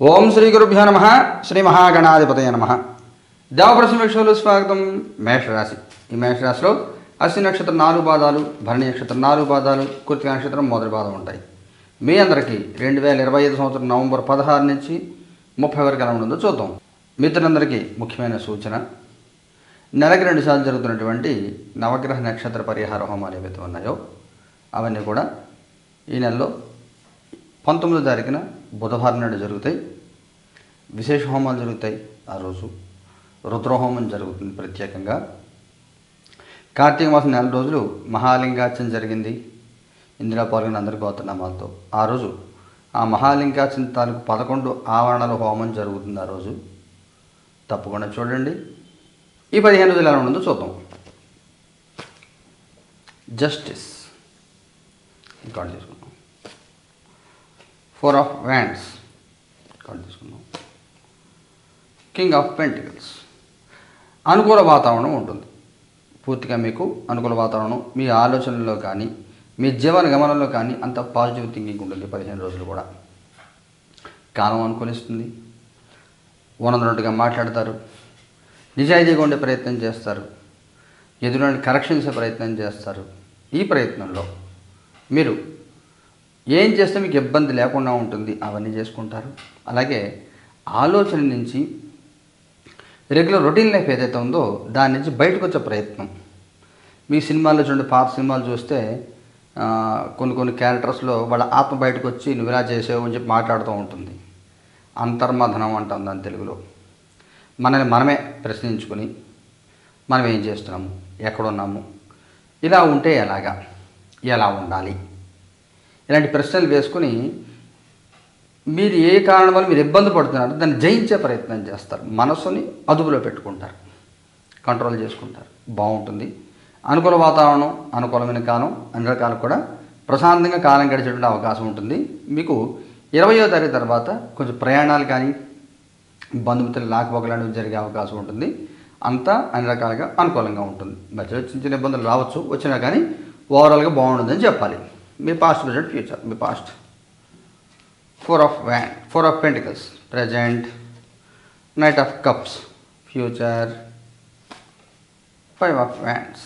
ఓం శ్రీ గురుభ్యో నమ శ్రీ మహాగణాధిపతయ నమ. దేవప్రసమేశ్వరులు స్వాగతం. మేషరాశి. ఈ మేషరాశిలో అశ్వి నక్షత్రం నాలుగు పాదాలు భరణి నక్షత్రం నాలుగు పాదాలు కృతిక నక్షత్రం మొదటి పాదం ఉంటాయి. మీ అందరికీ రెండు వేల ఇరవై ఐదు సంవత్సరం నవంబర్ పదహారు నుంచి ముప్పై వరకు ఎలా ఉంటుందో చూద్దాం. మిత్రులందరికీ ముఖ్యమైన సూచన. నెలకి రెండు సార్లు జరుగుతున్నటువంటి నవగ్రహ నక్షత్ర పరిహార హోమాలు ఏవైతే ఉన్నాయో అవన్నీ కూడా ఈ నెలలో పంతొమ్మిదో తారీఖున బుధవారం నాడు జరుగుతాయి. విశేష హోమాలు జరుగుతాయి ఆ రోజు. రుద్రహోమం జరుగుతుంది ప్రత్యేకంగా. కార్తీక మాసం నెల రోజులు మహాలింగార్చన జరిగింది. ఇందులో పాల్గొన్న అందరి గోత్రనామాలతో ఆ రోజు ఆ మహాలింగార్చన తాలూకు పదకొండు ఆవరణల హోమం జరుగుతుంది ఆ రోజు. తప్పకుండా చూడండి. ఈ పదిహేను రోజులు ఎలా ఉంటుందో చూద్దాం. జస్టిస్. రికార్డ్ చేసుకుందాం. Four of wands. కార్డు చేసుకుందాం కింగ్ ఆఫ్ పెంటికల్స్. అనుకూల వాతావరణం ఉంటుంది. పూర్తిగా మీకు అనుకూల వాతావరణం మీ ఆలోచనలో కానీ మీ జీవన గమనంలో కానీ అంత పాజిటివ్ థింకింగ్ ఉంటుంది పదిహేను రోజులు కూడా. కాలం అనుకూలిస్తుంది. ఉన్నదన్నట్టుగా మాట్లాడతారు. నిజాయితీగా ఉండే ప్రయత్నం చేస్తారు. ఎదురుని కరెక్షన్ చేసే ప్రయత్నం చేస్తారు. ఈ ప్రయత్నంలో మీరు ఏం చేస్తే మీకు ఇబ్బంది లేకుండా ఉంటుంది అవన్నీ చేసుకుంటారు. అలాగే ఆలోచన నుంచి రెగ్యులర్ రొటీన్ లైఫ్ ఏదైతే ఉందో దాని నుంచి బయటకు వచ్చే ప్రయత్నం. మీ సినిమాల్లో చూడండి పాత సినిమాలు చూస్తే కొన్ని కొన్ని క్యారెక్టర్స్లో వాళ్ళ ఆత్మ బయటకు వచ్చి నువ్వు ఇలా చేసావు అని చెప్పి మాట్లాడుతూ ఉంటుంది. అంతర్మథనం అంటాం దాని తెలుగులో. మనల్ని మనమే ప్రశ్నించుకొని మనం ఏం చేస్తున్నాము? ఎక్కడున్నాము? ఇలా ఉంటే ఎలాగా? ఎలా ఉండాలి? ఇలాంటి ప్రశ్నలు వేసుకుని మీరు ఏ కారణం వల్ల మీరు ఇబ్బంది పడుతున్నారు దాన్ని జయించే ప్రయత్నం చేస్తారు. మనసుని అదుపులో పెట్టుకుంటారు. కంట్రోల్ చేసుకుంటారు. బాగుంటుంది. అనుకూల వాతావరణం అనుకూలమైన కాలం అన్ని రకాలు కూడా ప్రశాంతంగా కాలం గడిచేటువంటి అవకాశం ఉంటుంది. మీకు ఇరవయో తారీఖు తర్వాత కొంచెం ప్రయాణాలు కానీ బంధుమిత్రులు లాకపోకలాంటివి జరిగే అవకాశం ఉంటుంది. అంతా అన్ని రకాలుగా అనుకూలంగా ఉంటుంది. మధ్యలో చిన్న చిన్న ఇబ్బందులు రావచ్చు. వచ్చినా కానీ ఓవరాల్గా బాగుంటుందని చెప్పాలి. మీ past present future me past four of wand four of pentacles present knight of cups future five of wands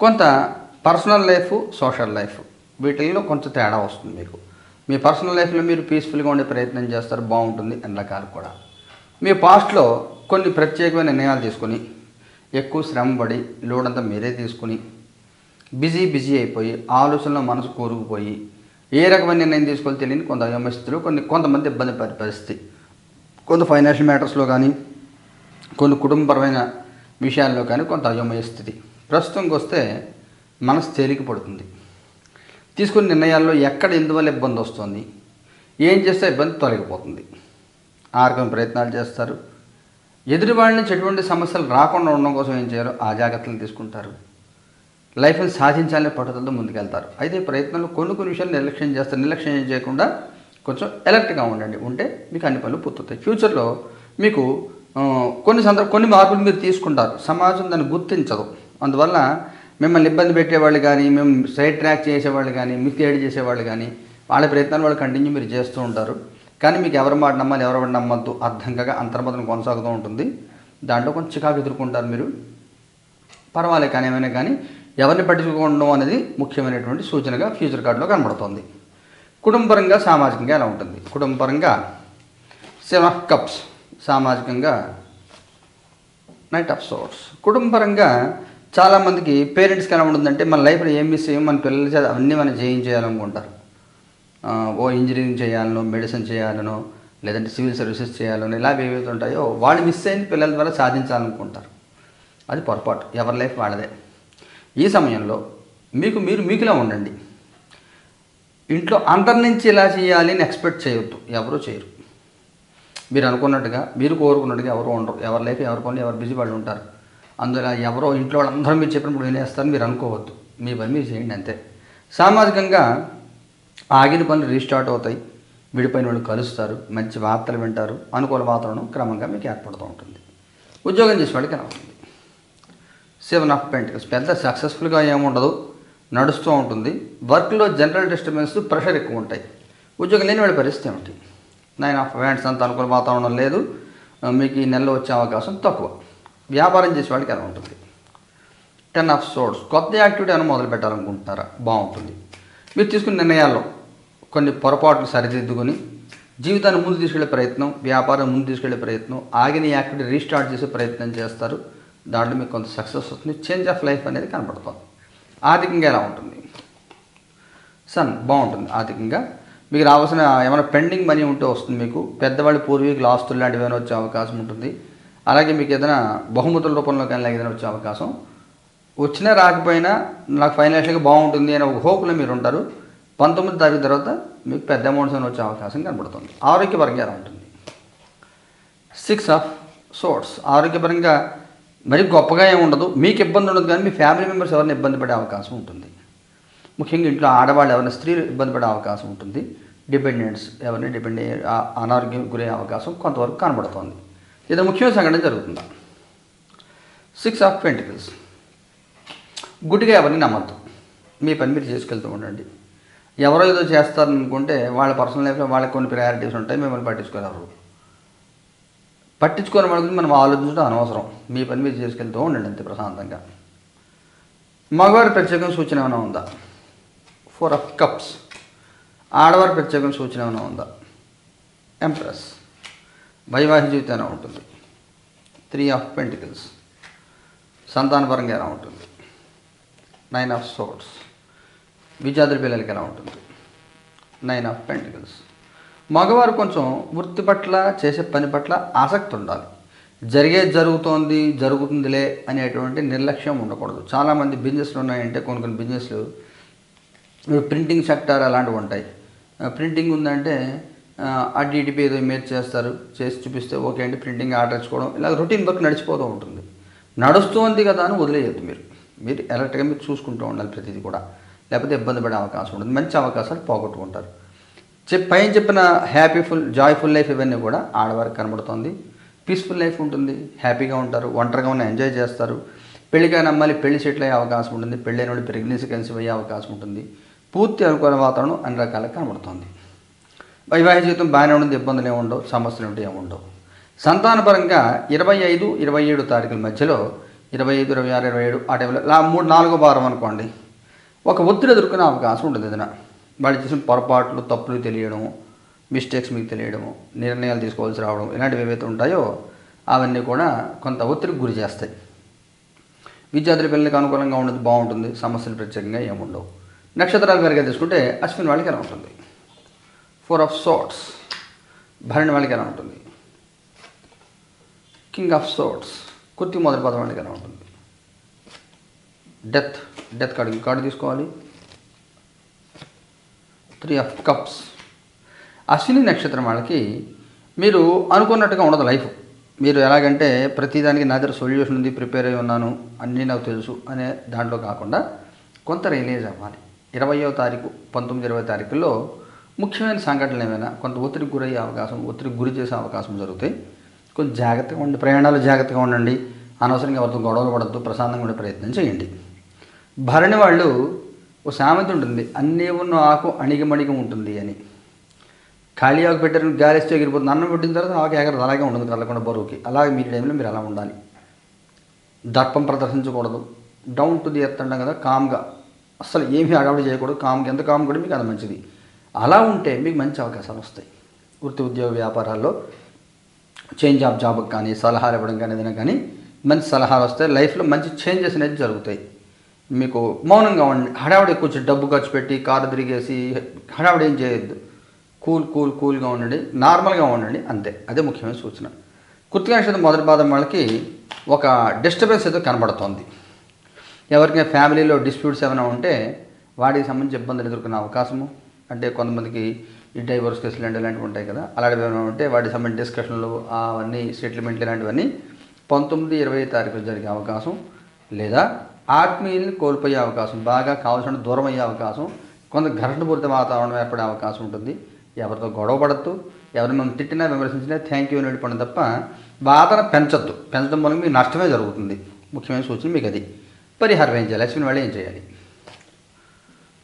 కొంత పర్సనల్ లైఫ్ సోషల్ లైఫ్ వీటిల్లో కొంచెం తేడా వస్తుంది మీకు. మీ పర్సనల్ లైఫ్లో మీరు పీస్ఫుల్గా ఉండే ప్రయత్నం చేస్తారు బాగుంటుంది అన్ని రకాలు కూడా. మీ పాస్ట్లో కొన్ని ప్రత్యేకమైన నిర్ణయాలు తీసుకొని ఎక్కువ శ్రమపడి పడి లోడంతా మీరే తీసుకుని బిజీ బిజీ అయిపోయి ఆలోచనలో మనసు కూరుకుపోయి ఏ రకమైన నిర్ణయం తీసుకోవాలి తెలియని కొంత అయోమస్థితులు కొన్ని కొంతమంది ఇబ్బంది పడే పరిస్థితి. కొంత ఫైనాన్షియల్ మ్యాటర్స్లో కానీ కొన్ని కుటుంబపరమైన విషయాల్లో కానీ కొంత అయోమయ స్థితి ప్రస్తుతంకి వస్తే మనసు తేలిక పడుతుంది. తీసుకున్న నిర్ణయాల్లో ఎక్కడ ఎందువల్ల ఇబ్బంది వస్తుంది? ఏం చేస్తే ఇబ్బంది తొలగిపోతుంది? ఆ ప్రయత్నాలు చేస్తారు. ఎదుటి నుంచి ఎటువంటి సమస్యలు రాకుండా ఉండడం కోసం ఏం చేయాలో ఆ జాగ్రత్తలు తీసుకుంటారు. లైఫ్ని సాధించాలనే పట్టుదలతో ముందుకెళ్తారు. అయితే ఈ ప్రయత్నంలో కొన్ని కొన్ని విషయాలు నిర్లక్ష్యం చేస్తారు నిర్లక్ష్యం చేయకుండా కొంచెం ఎలర్ట్గా ఉండండి. ఉంటే మీకు అన్ని పనులు పూర్తవుతాయి. ఫ్యూచర్లో మీకు కొన్ని సందర్భ కొన్ని మార్పులు మీరు తీసుకుంటారు. సమాజం దాన్ని గుర్తించదు. అందువల్ల మిమ్మల్ని ఇబ్బంది పెట్టేవాళ్ళు కానీ మేము సైడ్ ట్రాక్ చేసేవాళ్ళు కానీ మిస్గైడ్ చేసేవాళ్ళు కానీ వాళ్ళ ప్రయత్నాలు వాళ్ళు కంటిన్యూ మీరు చేస్తూ ఉంటారు. కానీ మీకు ఎవరి మాట నమ్మాలి ఎవరి మాట నమ్మద్దు. అర్థం కాక అంతర్మతం కొనసాగుతూ ఉంటుంది. దాంట్లో కొంచెం చికాకు ఎదుర్కొంటారు మీరు. పర్వాలేదు కానీ ఏమైనా కానీ ఎవరిని పట్టించుకోవడం అనేది ముఖ్యమైనటువంటి సూచనగా ఫ్యూచర్ కార్డులో కనబడుతుంది. కుటుంబపరంగా సామాజికంగా ఎలా ఉంటుంది? కుటుంబపరంగా సెవెన్ ఆఫ్ కప్స్ సామాజికంగా నైట్ ఆఫ్ సోర్స్. కుటుంబపరంగా చాలామందికి పేరెంట్స్కి ఎలా ఉంటుందంటే మన లైఫ్లో ఏం మిస్ అయ్యాం మన పిల్లల చేత అవన్నీ మనం చేయించేయాలనుకుంటారు. ఓ ఇంజనీరింగ్ చేయాలనో మెడిసిన్ చేయాలనో లేదంటే సివిల్ సర్వీసెస్ చేయాలనో ఇలా ఏవైతే ఉంటాయో వాళ్ళు మిస్ అయిన పిల్లల ద్వారా సాధించాలనుకుంటారు. అది పొరపాటు. ఎవరి లైఫ్ వాళ్ళదే. ఈ సమయంలో మీకు మీరు మీకులా ఉండండి. ఇంట్లో అందరి నుంచి ఇలా చేయాలి అని ఎక్స్పెక్ట్ చేయొద్దు. ఎవరు చేయరు. మీరు అనుకున్నట్టుగా మీరు కోరుకున్నట్టుగా ఎవరు ఉండరు. ఎవరి లైఫ్ ఎవరి పనులు ఎవరు బిజీ వాళ్ళు ఉంటారు. అందులో ఎవరో ఇంట్లో వాళ్ళందరూ మీరు చెప్పినప్పుడు వినేస్తారని మీరు అనుకోవద్దు. మీ పని మీరు చేయండి అంతే. సామాజికంగా ఆగిన పనులు రీస్టార్ట్ అవుతాయి. విడిపోయిన వాళ్ళు కలుస్తారు. మంచి వార్తలు వింటారు. అనుకూల వాతావరణం క్రమంగా మీకు ఏర్పడుతూ ఉంటుంది. ఉద్యోగం చేసే వాళ్ళకి ఎలా సెవెన్ ఆఫ్ పెంటికల్స్ పెద్ద సక్సెస్ఫుల్గా ఏముండదు నడుస్తూ ఉంటుంది. వర్క్లో జనరల్ డిస్టర్బెన్స్ ప్రెషర్ ఎక్కువ ఉంటాయి. ఉద్యోగం లేని వాళ్ళ పరిస్థితి ఏమిటి? నైన్ ఆఫ్ హ్యాండ్స్ అంత అనుకూల వాతావరణం లేదు. మీకు ఈ నెలలో వచ్చే అవకాశం తక్కువ. వ్యాపారం చేసే వాళ్ళకి ఎలా ఉంటుంది? టెన్ ఆఫ్ సోర్స్ కొత్త యాక్టివిటీ అని మొదలు పెట్టాలనుకుంటున్నారా? బాగుంటుంది. మీరు తీసుకున్న నిర్ణయాల్లో కొన్ని పొరపాట్లు సరిదిద్దుకొని జీవితాన్ని ముందు తీసుకెళ్ళే ప్రయత్నం వ్యాపారం ముందు తీసుకెళ్ళే ప్రయత్నం ఆగిన యాక్టివిటీ రీస్టార్ట్ చేసే ప్రయత్నం చేస్తారు. దాంట్లో మీకు కొంత సక్సెస్ వస్తుంది. చేంజ్ ఆఫ్ లైఫ్ అనేది కనపడుతుంది ఆర్థికంగా ఎలా ఉంటుంది? సన్ బాగుంటుంది ఆర్థికంగా. మీకు రావాల్సిన ఏమైనా పెండింగ్ మనీ ఉంటే వస్తుంది మీకు. పెద్దవాళ్ళు పూర్వీకులు ఆస్తులు లాంటివి ఏమైనా వచ్చే అవకాశం ఉంటుంది. అలాగే మీకు ఏదైనా బహుమతుల రూపంలో కానీ ఏదైనా వచ్చే అవకాశం. వచ్చినా రాకపోయినా నాకు ఫైనాన్షియల్గా బాగుంటుంది అనే ఒక హోప్లో మీరు ఉంటారు. పంతొమ్మిది తారీఖు తర్వాత మీకు పెద్ద అమౌంట్స్ అని వచ్చే అవకాశం కనబడుతుంది. ఆరోగ్యపరంగా ఎలా ఉంటుంది? సిక్స్ ఆఫ్ సోర్స్ ఆరోగ్యపరంగా మరి గొప్పగా ఏమి ఉండదు మీకు ఇబ్బంది ఉండదు కానీ మీ ఫ్యామిలీ మెంబర్స్ ఎవరిని ఇబ్బంది పడే అవకాశం ఉంటుంది. ముఖ్యంగా ఇంట్లో ఆడవాళ్ళు ఎవరైనా స్త్రీలు ఇబ్బంది పడే అవకాశం ఉంటుంది. డిపెండెంట్స్ ఎవరిని డిపెండ్ అయ్యే అనారోగ్యం గురయ్యే అవకాశం కొంతవరకు కనబడుతోంది. ఇది ముఖ్యమైన సంఘటన జరుగుతుందా? సిక్స్ ఆఫ్ పెంటికల్స్ గుడ్డిగా ఎవరిని నమ్మద్దు. మీ పని మీరు చేసుకెళ్తూ ఉండండి. ఎవరో ఏదో చేస్తారనుకుంటే వాళ్ళ పర్సనల్ లైఫ్లో వాళ్ళకి కొన్ని ప్రయారిటీస్ ఉంటాయి మిమ్మల్ని పట్టించుకోరు పట్టించుకోని వాళ్ళ గురించి మనం ఆలోచించడం అనవసరం. మీ పని మీరు చేసుకెళ్తూ ఉండండి అంతే ప్రశాంతంగా. మగవారి ప్రత్యేకం సూచన ఏమైనా ఉందా? ఫోర్ ఆఫ్ కప్స్ ఆడవారి ప్రత్యేకం సూచన ఏమైనా ఉందా? ఎంప్రెస్ వైవాహిక జీవితం ఎలా ఉంటుంది? త్రీ ఆఫ్ పెంటికల్స్ సంతానపరంగా ఎలా ఉంటుంది? నైన్ ఆఫ్ సోర్స్ విద్యార్థుల పిల్లలకి ఎలా ఉంటుంది? నైన్ ఆఫ్ పెంటికల్స్ మగవారు కొంచెం వృత్తి పట్ల చేసే పని పట్ల ఆసక్తి ఉండాలి. జరిగేది జరుగుతోంది జరుగుతుందిలే అనేటువంటి నిర్లక్ష్యం ఉండకూడదు. చాలామంది బిజినెస్లు ఉన్నాయంటే కొన్ని కొన్ని బిజినెస్లు ప్రింటింగ్ సెక్టార్ అలాంటివి ఉంటాయి. ప్రింటింగ్ ఉందంటే ఆ, అటు ఇటు ఏదో ఇమేజ్ చేస్తారు చేసి చూపిస్తే ఓకే అండి ప్రింటింగ్ ఆర్డర్ ఇచ్చుకోవడం ఇలా రొటీన్ వర్క్ నడిచిపోతూ ఉంటుంది. నడుస్తుంది కదా అని వదిలేయద్దు మీరు. మీరు ఎలక్ట్గా మీరు చూసుకుంటూ ఉండాలి ప్రతిదీ కూడా. లేకపోతే ఇబ్బంది పడే అవకాశం ఉంటుంది మంచి అవకాశాలు పోగొట్టుకుంటారు. పైన చెప్పిన హ్యాపీఫుల్ జాయ్ఫుల్ లైఫ్ ఇవన్నీ కూడా ఆడవారికి కనబడుతుంది. పీస్ఫుల్ లైఫ్ ఉంటుంది హ్యాపీగా ఉంటారు ఒంటరిగా ఉన్న ఎంజాయ్ చేస్తారు. పెళ్ళికైనా అమ్మాయి పెళ్ళి సెటిల్ అయ్యే అవకాశం ఉంటుంది పెళ్ళైన వాళ్ళు ప్రెగ్నెన్సీ కన్సీవ్ అయ్యే అవకాశం ఉంటుంది. పూర్తి అనుకూల వాతావరణం అన్ని రకాలుగా కనబడుతుంది. వైవాహిక జీవితం బాగానే ఉంటుంది ఇబ్బందులు ఏముండవు ఉండవు సమస్యలు ఉంటే ఏముండవు ఉండవు. సంతానపరంగా ఇరవై ఐదు ఇరవై ఏడు తారీఖుల మధ్యలో ఇరవై ఐదు ఇరవై ఆరు ఇరవై ఏడు ఆ టైంలో మూడు నాలుగో వారం అనుకోండి. ఒక ఒత్తిడి ఎదుర్కొనే అవకాశం ఉంటుంది ఏదైనా. వాళ్ళు చేసిన పొరపాట్లు తప్పులు తెలియడం మిస్టేక్స్ మీకు తెలియడము నిర్ణయాలు తీసుకోవాల్సి రావడం ఇలాంటివి ఏవైతే ఉంటాయో అవన్నీ కూడా కొంత ఒత్తిడికి గురి చేస్తాయి. విద్యార్థుల పిల్లలకి అనుకూలంగా ఉండదు బాగుంటుంది సమస్యలు ప్రత్యేకంగా ఏముండవు. నక్షత్రాలు గారిగా తీసుకుంటే అశ్విన్ వాళ్ళకి ఎలా ఉంటుంది? ఫోర్ ఆఫ్ సోట్స్ భరణి వాళ్ళకి ఎలా ఉంటుంది? కింగ్ ఆఫ్ సోట్స్ కుర్తి మొదటి పదం వాళ్ళకి ఎలా ఉంటుంది? డెత్ డెత్ కార్డు కార్డు తీసుకోవాలి. త్రీ ఆఫ్ కప్స్ అశ్విని నక్షత్రం వాళ్ళకి మీరు అనుకున్నట్టుగా ఉండదు లైఫ్. మీరు ఎలాగంటే ప్రతిదానికి నా దగ్గర సొల్యూషన్ ఉంది ప్రిపేర్ అయి ఉన్నాను అన్నీ నాకు తెలుసు అనే దాంట్లో కాకుండా కొంత రిలీజ్ అవ్వాలి. ఇరవయో తారీఖు పంతొమ్మిది ఇరవై తారీఖుల్లో ముఖ్యమైన సంఘటనలు ఏమైనా కొంత ఒత్తిడికి గురయ్యే అవకాశం ఒత్తిడికి గురి చేసే అవకాశం జరుగుతాయి. కొంచెం జాగ్రత్తగా ఉండి ప్రయాణాలు జాగ్రత్తగా ఉండండి. అనవసరంగా ఎవరితో గొడవలు పడద్దు ప్రశాంతంగా ఉండే ప్రయత్నం చేయండి. భరణి వాళ్ళు ఓ సామెత ఉంటుంది. అన్నీ ఉన్న ఆకు అణిగిమణిగి ఉంటుంది అని. ఖాళీ ఆకు పెట్టారు గాలి ఇస్తే ఎగిరిపోతుంది. అన్నం పెట్టిన తర్వాత ఆకు ఎగరదు. అలాగే ఉండదు కదలకుండా బరువుకి. అలాగే మీ టైంలో మీరు అలా ఉండాలి. దర్పం ప్రదర్శించకూడదు. డౌన్ టు ది ఎర్త్ అంటాం కదా కామ్గా. అసలు ఏమీ హడావిడి చేయకూడదు. కామ్గా ఎంత కామ్ కూడా మీకు అది మంచిది. అలా ఉంటే మీకు మంచి అవకాశాలు వస్తాయి. వృత్తి ఉద్యోగ వ్యాపారాల్లో చేంజ్ ఆఫ్ జాబ్కి కానీ సలహాలు ఇవ్వడం కానీ ఏదైనా కానీ మంచి సలహాలు వస్తాయి. లైఫ్లో మంచి చేంజెస్ అనేది జరుగుతాయి. మీకు మౌనంగా ఉండి హడావిడి కొంచెం డబ్బు ఖర్చు పెట్టి కారు తిరిగేసి హడావిడి ఏం చేయొద్దు. కూల్ కూల్ కూల్గా ఉండండి. నార్మల్గా ఉండండి. అంతే. అదే ముఖ్యమైన సూచన. కృతిక నక్షత్రం మొదటి పాదం వాళ్ళకి ఒక డిస్టర్బెన్స్ ఏదో కనబడుతోంది. ఎవరికైనా ఫ్యామిలీలో డిస్ప్యూట్స్ ఏమైనా ఉంటే వాటికి సంబంధించి ఇబ్బందులు ఎదుర్కొనే అవకాశము. అంటే కొంతమందికి ఈ డైవర్స్ కేసులు లాంటి ఇలాంటివి ఉంటాయి కదా. అలాంటివి ఏమైనా ఉంటే వాటికి సంబంధించి డిస్కషన్లు అవన్నీ సెటిల్మెంట్లు ఇలాంటివన్నీ పంతొమ్మిది ఇరవై తారీఖు జరిగే అవకాశం లేదా ఆత్మీయుల్ని కోల్పోయే అవకాశం బాగా కావాల్సిన దూరం అయ్యే అవకాశం కొంత ఘర్షణపూరిత వాతావరణం ఏర్పడే అవకాశం ఉంటుంది. ఎవరితో గొడవ పడద్దు ఎవరిని మనం తిట్టినా విమర్శించినా థ్యాంక్ యూ అని వెళ్ళిపోవడం తప్ప బాధన పెంచొద్దు. పెంచడం వల్ల మీకు నష్టమే జరుగుతుంది. ముఖ్యమైన సూచన మీకు అది. పరిహారం ఏం చేయాలి? అశ్విని వాళ్ళు ఏం చేయాలి?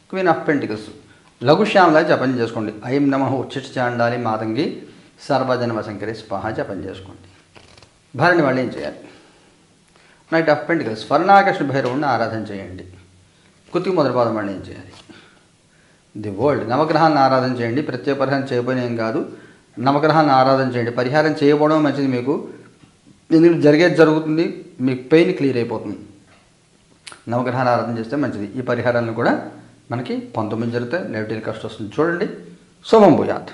క్వీన్ ఆఫ్ పెంటికల్స్ లఘుశ్యామలా జపం చేసుకోండి. ఐం నమ ఉచ్చిట్ చాండాలి మాతంగి. సర్వజన్మ శంకరి స్పహ జపం చేసుకోండి. భరణి వాళ్ళు ఏం చేయాలి? నైట్ ఆఫ్ పెంటికల్స్ స్వర్ణాకృష్ణ భైరవుడిని ఆరాధన చేయండి. కుతికి మొదటి పాదం వాళ్ళు ఏం చేయాలి ది వరల్డ్ నవగ్రహాన్ని ఆరాధన చేయండి. ప్రత్యేక పరిహారం చేయబోయేం ఏం కాదు. నవగ్రహాన్ని ఆరాధన చేయండి. పరిహారం చేయబోవడం మంచిది మీకు. ఎందుకంటే జరిగేది జరుగుతుంది. మీకు పెయిన్ క్లియర్ అయిపోతుంది. నవగ్రహాన్ని ఆరాధన చేస్తే మంచిది. ఈ పరిహారాలను కూడా మనకి పంతొమ్మిది జరిగితే నెగిటివ్ కష్టం వస్తుంది. చూడండి. శుభం భూయాత్.